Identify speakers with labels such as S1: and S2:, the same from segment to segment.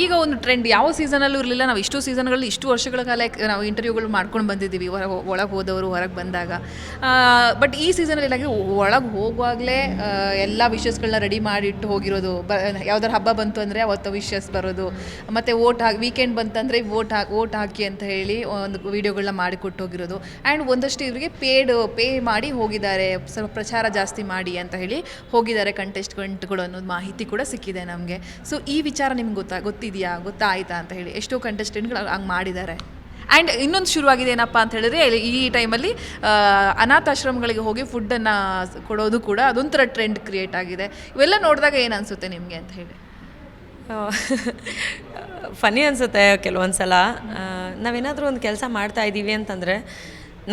S1: ಈಗ ಒಂದು ಟ್ರೆಂಡ್ ಯಾವ ಸೀಸನಲ್ಲೂ ಇರಲಿಲ್ಲ. ನಾವು ಇಷ್ಟು ಸೀಸನ್ಗಳಲ್ಲಿ ಇಷ್ಟು ವರ್ಷಗಳ ಕಾಲ ನಾವು ಇಂಟರ್ವ್ಯೂಗಳು ಮಾಡ್ಕೊಂಡು ಬಂದಿದ್ದೀವಿ. ಹೊರ ಒಳಗೆ ಹೋದವರು, ಹೊರಗೆ ಬಂದಾಗ. ಬಟ್ ಈ ಸೀಸನಲ್ಲಿ ಏನಾಗಿದೆ ಒಳಗೆ ಹೋಗುವಾಗಲೇ ಎಲ್ಲ ವಿಷಸ್ಗಳನ್ನ ರೆಡಿ ಮಾಡಿಟ್ಟು ಹೋಗಿರೋದು. ಬ ಯಾವ್ದಾರು ಹಬ್ಬ ಬಂತು ಅಂದರೆ ಅವತ್ತು ವಿಷಸ್ ಬರೋದು. ಮತ್ತು ಓಟ್ ಹಾಕಿ ವೀಕೆಂಡ್ ಬಂತಂದರೆ ಓಟ್ ಹಾಕಿ ಓಟ್ ಹಾಕಿ ಅಂತ ಹೇಳಿ ಒಂದು ವೀಡಿಯೋಗಳನ್ನ ಮಾಡಿಕೊಟ್ಟು ಹೋಗಿರೋದು. ಆ್ಯಂಡ್ ಒಂದಷ್ಟು ಇವರಿಗೆ ಪೇಡ್ ಪೇ ಮಾಡಿ ಹೋಗಿದ್ದಾರೆ. ಸ್ವಲ್ಪ ಪ್ರಚಾರ ಜಾಸ್ತಿ ಮಾಡಿ ಅಂತ ಹೇಳಿ ಹೋಗಿದ್ದಾರೆ ಕಂಟೆಸ್ಟೆಂಟ್ಗಳು ಅನ್ನೋದು ಮಾಹಿತಿ ಕೂಡ ಸಿಕ್ಕಿದೆ ನಮಗೆ. ಸೊ ಈ ವಿಚಾರ ನಿಮ್ಗೆ ಗೊತ್ತಾ? ಗೊತ್ತಿದೆಯಾ, ಗೊತ್ತಾಯ್ತಾ ಅಂತ ಹೇಳಿ. ಎಷ್ಟೋ ಕಂಟೆಸ್ಟೆಂಟ್ಗಳು ಹಂಗೆ ಮಾಡಿದ್ದಾರೆ. ಆ್ಯಂಡ್ ಇನ್ನೊಂದು ಶುರುವಾಗಿದೆ ಏನಪ್ಪ ಅಂತ ಹೇಳಿದ್ರೆ ಈ ಟೈಮಲ್ಲಿ ಅನಾಥಾಶ್ರಮಗಳಿಗೆ ಹೋಗಿ ಫುಡ್ಡನ್ನು ಕೊಡೋದು ಕೂಡ ಅದೊಂಥರ ಟ್ರೆಂಡ್ ಕ್ರಿಯೇಟ್ ಆಗಿದೆ. ಇವೆಲ್ಲ ನೋಡಿದಾಗ ಏನು ಅನಿಸುತ್ತೆ ನಿಮಗೆ ಅಂತ ಹೇಳಿ?
S2: ಫನಿ ಅನಿಸುತ್ತೆ ಕೆಲವೊಂದು ಸಲ ನಾವೇನಾದರೂ ಒಂದು ಕೆಲಸ ಮಾಡ್ತಾ ಇದ್ದೀವಿ ಅಂತಂದರೆ,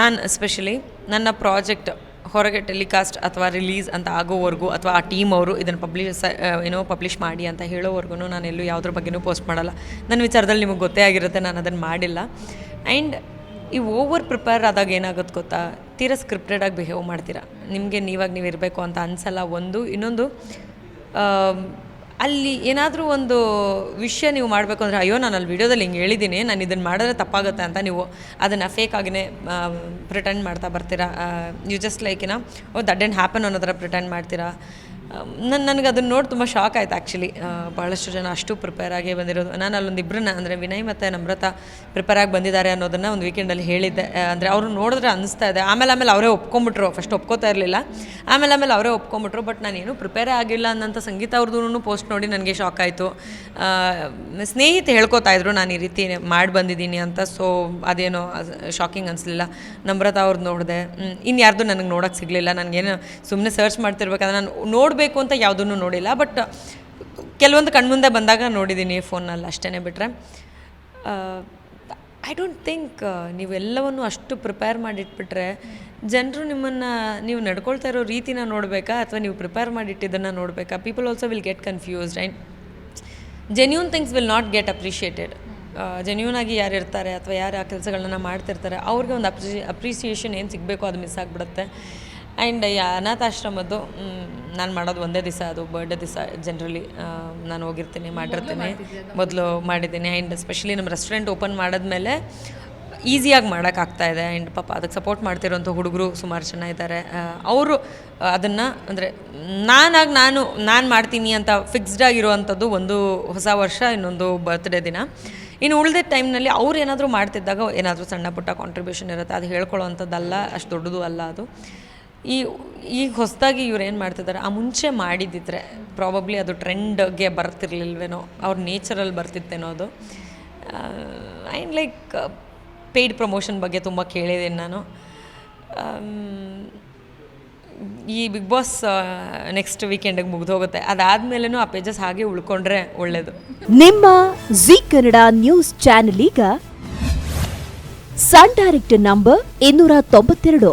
S2: ನಾನು ಎಸ್ಪೆಷಲಿ ನನ್ನ ಪ್ರಾಜೆಕ್ಟ್ ಹೊರಗೆ ಟೆಲಿಕಾಸ್ಟ್ ಅಥವಾ ರಿಲೀಸ್ ಅಂತ ಆಗೋವರೆಗೂ ಅಥವಾ ಆ ಟೀಮ್ ಅವರು ಇದನ್ನು ಪಬ್ಲಿಷ್ ಏನೋ ಪಬ್ಲಿಷ್ ಮಾಡಿ ಅಂತ ಹೇಳೋವರೆಗೂ ನಾನು ಎಲ್ಲೂ ಯಾವುದ್ರ ಬಗ್ಗೆನೂ ಪೋಸ್ಟ್ ಮಾಡಲ್ಲ. ನನ್ನ ವಿಚಾರದಲ್ಲಿ ನಿಮಗೆ ಗೊತ್ತೇ ಆಗಿರುತ್ತೆ, ನಾನು ಅದನ್ನು ಮಾಡಿಲ್ಲ. ಆ್ಯಂಡ್ ಈ ಓವರ್ ಪ್ರಿಪೇರ್ ಆದಾಗ ಏನಾಗುತ್ತೆ ಗೊತ್ತಾ? ತೀರಾ ಸ್ಕ್ರಿಪ್ಟೆಡಾಗಿ ಬಿಹೇವ್ ಮಾಡ್ತೀರಾ. ನಿಮಗೆ ನೀವಾಗ ನೀವು ಇರಬೇಕು ಅಂತ ಅನ್ಸಲ್ಲ. ಒಂದು, ಇನ್ನೊಂದು ಅಲ್ಲಿ ಏನಾದರೂ ಒಂದು ವಿಷಯ ನೀವು ಮಾಡಬೇಕು ಅಂದರೆ, ಅಯ್ಯೋ, ನಾನು ಅಲ್ಲಿ ವಿಡಿಯೋದಲ್ಲಿ ಹಿಂಗೆ ಹೇಳಿದ್ದೀನಿ ನಾನು ಇದನ್ನು ಮಾಡಿದ್ರೆ ತಪ್ಪಾಗುತ್ತೆ ಅಂತ ನೀವು ಅದನ್ನು ಆಗಿನೇ ಪ್ರಿಟೆಂಡ್ ಮಾಡ್ತಾ ಬರ್ತೀರಾ? ಯು ಜಸ್ಟ್ ಲೈಕ್ ಏನೋ ಓ ದಟ್ ಡೆಂಟ್ ಹ್ಯಾಪನ್ ಅನ್ನೋ ಥರ ಪ್ರಿಟೆಂಡ್ ಮಾಡ್ತೀರಾ? ನನ್ನ ನನಗೆ ಅದನ್ನು ನೋಡಿ ತುಂಬ ಶಾಕ್ ಆಯ್ತು ಆ್ಯಕ್ಚುಲಿ ಭಾಳಷ್ಟು ಜನ ಅಷ್ಟು ಪ್ರಿಪೇರ್ ಆಗಿ ಬಂದಿರೋದು. ನಾನು ಅಲ್ಲೊಂದು ಇಬ್ಬರನ್ನ ಅಂದರೆ ವಿನಯ್ ಮತ್ತು ನಮ್ರತ ಪ್ರಿಪೇರ್ ಆಗಿ ಬಂದಿದ್ದಾರೆ ಅನ್ನೋದನ್ನು ಒಂದು ವೀಕೆಂಡಲ್ಲಿ ಹೇಳಿದ್ದೆ. ಅಂದರೆ ಅವರು ನೋಡಿದ್ರೆ ಅನಿಸ್ತಾ ಇದೆ. ಆಮೇಲೆ ಆಮೇಲೆ ಅವರೇ ಒಪ್ಕೊಂಬಿಟ್ರು ಫಸ್ಟ್ ಒಪ್ಕೋತಾ ಇರಲಿಲ್ಲ. ಆಮೇಲೆ ಆಮೇಲೆ ಅವರೇ ಒಪ್ಕೊಂಬಿಟ್ರು ಬಟ್ ನಾನೇನು ಪ್ರಿಪೇರೇ ಆಗಿಲ್ಲ ಅನ್ನೋಂಥ ಸಂಗೀತ ಅವ್ರದ್ದು ಪೋಸ್ಟ್ ನೋಡಿ ನನಗೆ ಶಾಕ್ ಆಯಿತು. ಸ್ನೇಹಿತೆ ಹೇಳ್ಕೊತಾ ಇದ್ರು, ನಾನು ಈ ರೀತಿ ಮಾಡಿ ಬಂದಿದ್ದೀನಿ ಅಂತ. ಸೊ ಅದೇನೋ ಶಾಕಿಂಗ್ ಅನಿಸ್ಲಿಲ್ಲ. ನಮ್ರತ ಅವ್ರದ್ದು ನೋಡಿದೆ. ಇನ್ನು ಯಾರ್ದು ನನಗೆ ನೋಡೋಕ್ಕೆ ಸಿಗಲಿಲ್ಲ. ನನಗೇನು ಸುಮ್ಮನೆ ಸರ್ಚ್ ಮಾಡ್ತಿರ್ಬೇಕಾದ್ರೆ ನಾನು ನೋಡಬೇಕು ಅಂತ ಯಾವುದನ್ನು ನೋಡಿಲ್ಲ ಬಟ್ ಕೆಲವೊಂದು ಕಣ್ಮುಂದೆ ಬಂದಾಗ ನೋಡಿದ್ದೀನಿ ಫೋನಲ್ಲಿ ಅಷ್ಟೇ ಬಿಟ್ಟರೆ ಐ ಡೋಂಟ್ ಥಿಂಕ್ ನೀವೆಲ್ಲವನ್ನು ಅಷ್ಟು ಪ್ರಿಪೇರ್ ಮಾಡಿಟ್ಬಿಟ್ರೆ ಜನರು ನಿಮ್ಮನ್ನು ನೀವು ನಡ್ಕೊಳ್ತಾ ಇರೋ ರೀತಿನ ನೋಡಬೇಕಾ ಅಥವಾ ನೀವು ಪ್ರಿಪೇರ್ ಮಾಡಿಟ್ಟಿದ್ದನ್ನು ನೋಡಬೇಕಾ? People also will get confused and genuine things will not get appreciated genuine ಆಗಿ ಯಾರು ಇರ್ತಾರೆ ಅಥವಾ ಯಾರು ಆ ಕೆಲಸಗಳನ್ನ ಮಾಡ್ತಿರ್ತಾರೆ, ಅವ್ರಿಗೆ ಒಂದು ಅಪ್ರಿಷಿ ಅಪ್ರಿಸಿಯೇಷನ್ ಏನು ಸಿಗಬೇಕು ಅದು ಮಿಸ್ ಆಗಿಬಿಡುತ್ತೆ. ಆ್ಯಂಡ್ ಈ ಅನಾಥಾಶ್ರಮದ್ದು ನಾನು ಮಾಡೋದು ಒಂದೇ ದಿವಸ ಅದು ಬರ್ಡೇ ದಿವಸ ಜನ್ರಲಿ ನಾನು ಹೋಗಿರ್ತೀನಿ ಮಾಡಿರ್ತೀನಿ. ಮೊದಲು ಮಾಡಿದ್ದೀನಿ. ಆ್ಯಂಡ್ ಸ್ಪೆಷಲಿ ನಮ್ಮ ರೆಸ್ಟೋರೆಂಟ್ ಓಪನ್ ಮಾಡಿದ್ಮೇಲೆ ಈಸಿಯಾಗಿ ಮಾಡೋಕ್ಕಾಗ್ತಾ ಇದೆ. ಆ್ಯಂಡ್ ಪಾಪ ಅದಕ್ಕೆ ಸಪೋರ್ಟ್ ಮಾಡ್ತಿರೋಂಥ ಹುಡುಗರು ಸುಮಾರು ಜನ ಇದ್ದಾರೆ ಅವರು ಅದನ್ನು ಅಂದರೆ ನಾನಾಗಿ ನಾನು ನಾನು ಮಾಡ್ತೀನಿ ಅಂತ ಫಿಕ್ಸ್ಡ್ ಆಗಿರುವಂಥದ್ದು ಒಂದು ಹೊಸ ವರ್ಷ ಇನ್ನೊಂದು ಬರ್ತ್ಡೇ ದಿನ. ಇನ್ನು ಉಳಿದ ಟೈಮ್ನಲ್ಲಿ ಅವ್ರು ಏನಾದರೂ ಮಾಡ್ತಿದ್ದಾಗ ಏನಾದರೂ ಸಣ್ಣ ಪುಟ್ಟ ಕಾಂಟ್ರಿಬ್ಯೂಷನ್ ಇರುತ್ತೆ. ಅದು ಹೇಳ್ಕೊಳ್ಳೋವಂಥದ್ದಲ್ಲ ಅಷ್ಟು ದೊಡ್ಡದು ಅಲ್ಲ ಅದು. ಈ ಈಗ ಹೊಸದಾಗಿ ಇವ್ರು ಏನು ಮಾಡ್ತಿದ್ದಾರೆ, ಆ ಮುಂಚೆ ಮಾಡಿದ್ದಿದ್ರೆ ಪ್ರಾಬಬ್ಲಿ ಅದು ಟ್ರೆಂಡ್ಗೆ ಬರ್ತಿರ್ಲಿಲ್ವೇನೋ, ಅವ್ರ ನೇಚರಲ್ಲಿ ಬರ್ತಿತ್ತೇನೋ ಅದು. ಆ್ಯಂಡ್ ಲೈಕ್ ಪೇಯ್ಡ್ ಪ್ರಮೋಷನ್ ಬಗ್ಗೆ ತುಂಬ ಕೇಳಿದ್ದೀನಿ ನಾನು. ಈ ಬಿಗ್ ಬಾಸ್ ನೆಕ್ಸ್ಟ್ ವೀಕೆಂಡಿಗೆ ಮುಗ್ದು ಹೋಗುತ್ತೆ. ಅದಾದಮೇಲೂ ಆ ಪೇಜಸ್ ಹಾಗೆ ಉಳ್ಕೊಂಡ್ರೆ ಒಳ್ಳೆಯದು
S3: ನಿಮ್ಮ ಜಿ ಕನ್ನಡ ನ್ಯೂಸ್ ಚಾನೆಲ್ ಈಗ ಸನ್ ಡೈರೆಕ್ಟ್ ನಂಬರ್ ಇನ್ನೂರ ತೊಂಬತ್ತೆರಡು.